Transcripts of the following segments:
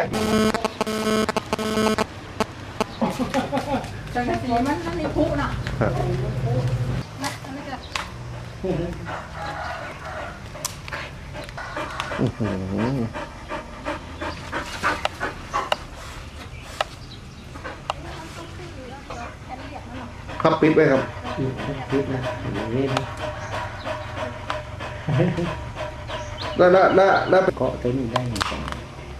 จังสีมันมันมีพุน่ะครับนะอันนี้ก็อื้อหือแค่เรียกมันหรอกครับปิดไว้ครับคิดนะนี่นะแล้วแล้วแล้วแล้วเป็นเกาะตัวนี้ได้เหมื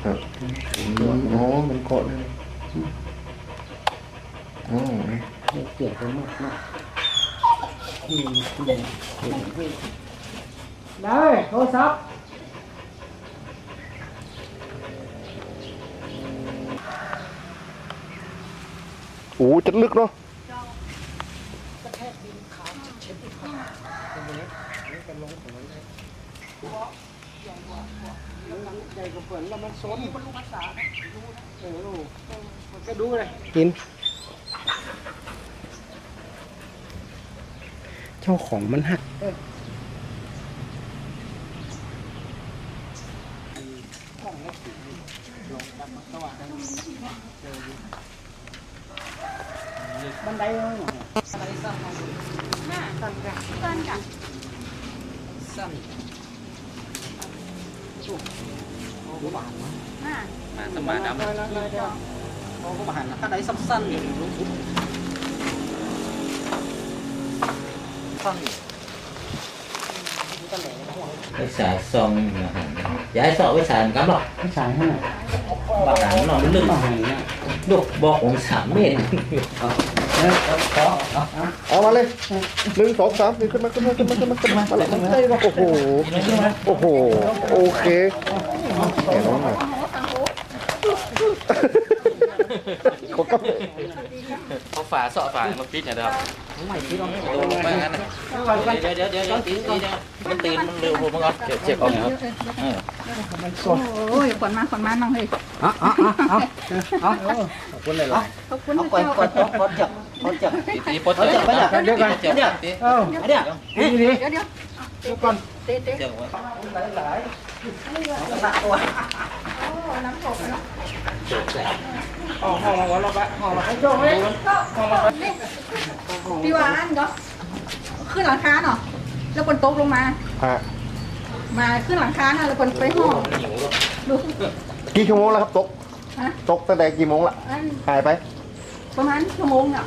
อนกันครับอ๋อมันเกาะเลยอ๋อ เกี่ยวกันมากมากอืมได้โทรศัพท์โอ้จะลึกเนาะใหญ่กว่าเปิดแล้วมันซนมันลูกภาษาเออลูกมันก็ดูเลยกิน เจ้าของมันหักบันไดเลยห้าตันกันตันกันสั้น โอ้โหบานนะห้ามาสมาดำได้ได้ได้ได้โอ้โหบานนะถ้าได้สั้นสั้นๆนี่รู้สึกสั้นนี่ตั้งแต่หัวไอ้สาซองนี่นะฮะย้ายสอบไว้สายกันหรอกไม่ใช่ให้บางหลังนอนลึกต้องให้เนี่ยลูกบอกผมสามเมตร เอามาเลยหนึ่งสองสามสี่ขึ้นมาขึ้นมาขึ้นมาขึ้นมาขึ้นมามาเลยโอ้โหโอ้โหโอเคเห็นไหมโอ้โหสังโหเขาก็เขาฝาเสาะฝามาปิดนี่ยครับไม่คิดว่าโดนไปงั้นเดี๋ยวเดี๋ยวเดี๋ยวเดี๋ยวตีตีเดี๋ยวมันตีนมันเร็วผมมันก็เจ็บเจ็บเอาเนี่ยครับโอ้ยขวัญมาขวัญมาน้องเฮ้ยอะอะอะเออาขอ คุณเลยเหรอขอบคุณเอานะก่อนเจ้าก่อนก่อนก่อนจับก่อนจับตีตีปดเจ็บเดี๋ยวกันเจ็บตีเอ้าอันเนี้ยนี่นี่เดี๋ยวเดี๋ยวเดี๋ยวก่อนเตะเตะเจ็บไว้หลายหลายหนักตัวโอ้น้ำตกเนาะอ๋อห้องมาวันละบะห้องมาให้โจ้เว้ยก็นี่พี่วานก็ขึ้นหลังคาเนาะแล้วคนตกลงมาฮะมาขึ้นหลังคาเนาะแล้วคนไปห้องดูกี่ชั่วโมงแล้วครับตก ฮะ ตกตั้งแต่กี่โมงละอันหายไป ประมาณชั่วโมงเนี่ย